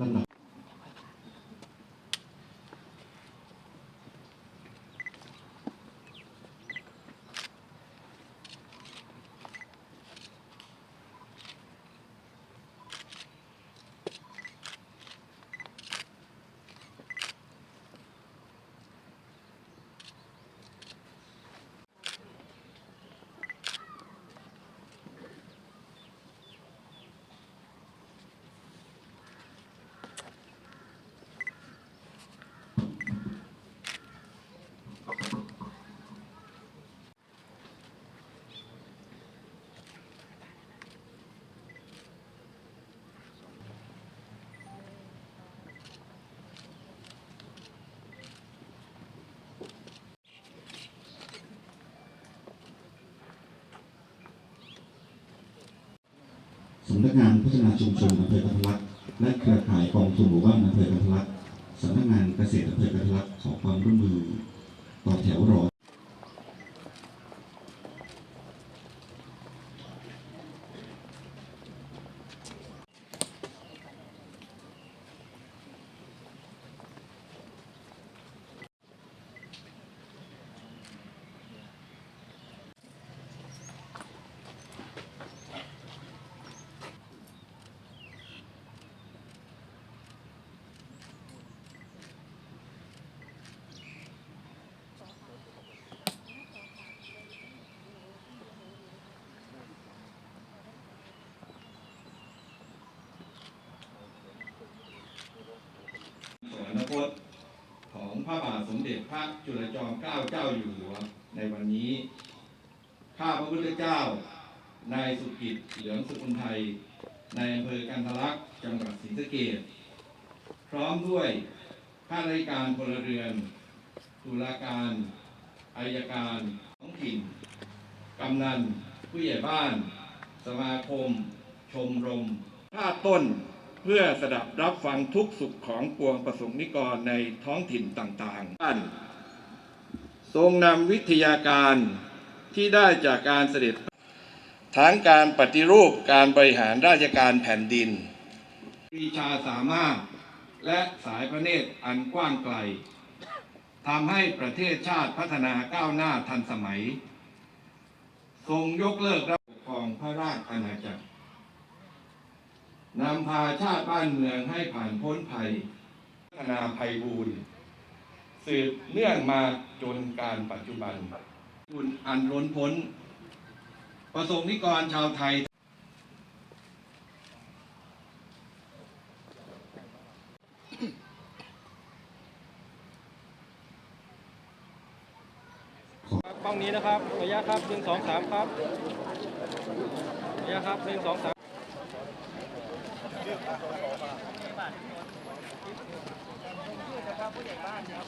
ล สำนักงานพัฒนาชุมชนอำเภอกันทลักและเครือข่ายกองทุนหมู่บ้านอำเภอกันทลักสำนักงานเกษตรอำเภอกันทลักขอความร่วมมือต่อแถวรอ สวรรคตของพระบาทส มเด็จพระจุลจอมเกล้าเจ้าอยู่หัวในวันนี้ ข้าพระพุทธเจ้า นายสุกิจเหลืองสุขุนไทยในอำเภอกันทลักษ์จังหวัดศรีสะเกษพร้อมด้วยข้าราชการพลเรือนตุลาการอายการท้องถิ่นกำนัน ผู้ใหญ่บ้าน สมาคม ชมรมภาต้น เพื่อสดับรับฟังทุกสุขของปวงประสงค์นิกรในท้องถิ่นต่างๆท่านทรงนำวิทยาการที่ได้จากการเสด็จทั้งการปฏิรูปการบริหารราชการแผ่นดินปรีชาสามารถและสายพระเนตรอันกว้างไกลทำให้ประเทศชาติพัฒนาก้าวหน้าทันสมัย ทรงยกเลิกระบบปกองพระราชอาณาจักร นำพาชาติบ้านเมืองให้ผ่านพ้นภัยพัฒนาภัยบูรณ์สืบเนื่องมาจนการปัจจุบันคุณอันล้นพ้น ประสงค์นิกรชาวไทยครับกล้องนี้นะครับ ระยะครับหนึ่งสองสามครับ ระยะครับหนึ่งสองสาม ผู้ใหญ่บ้านครับ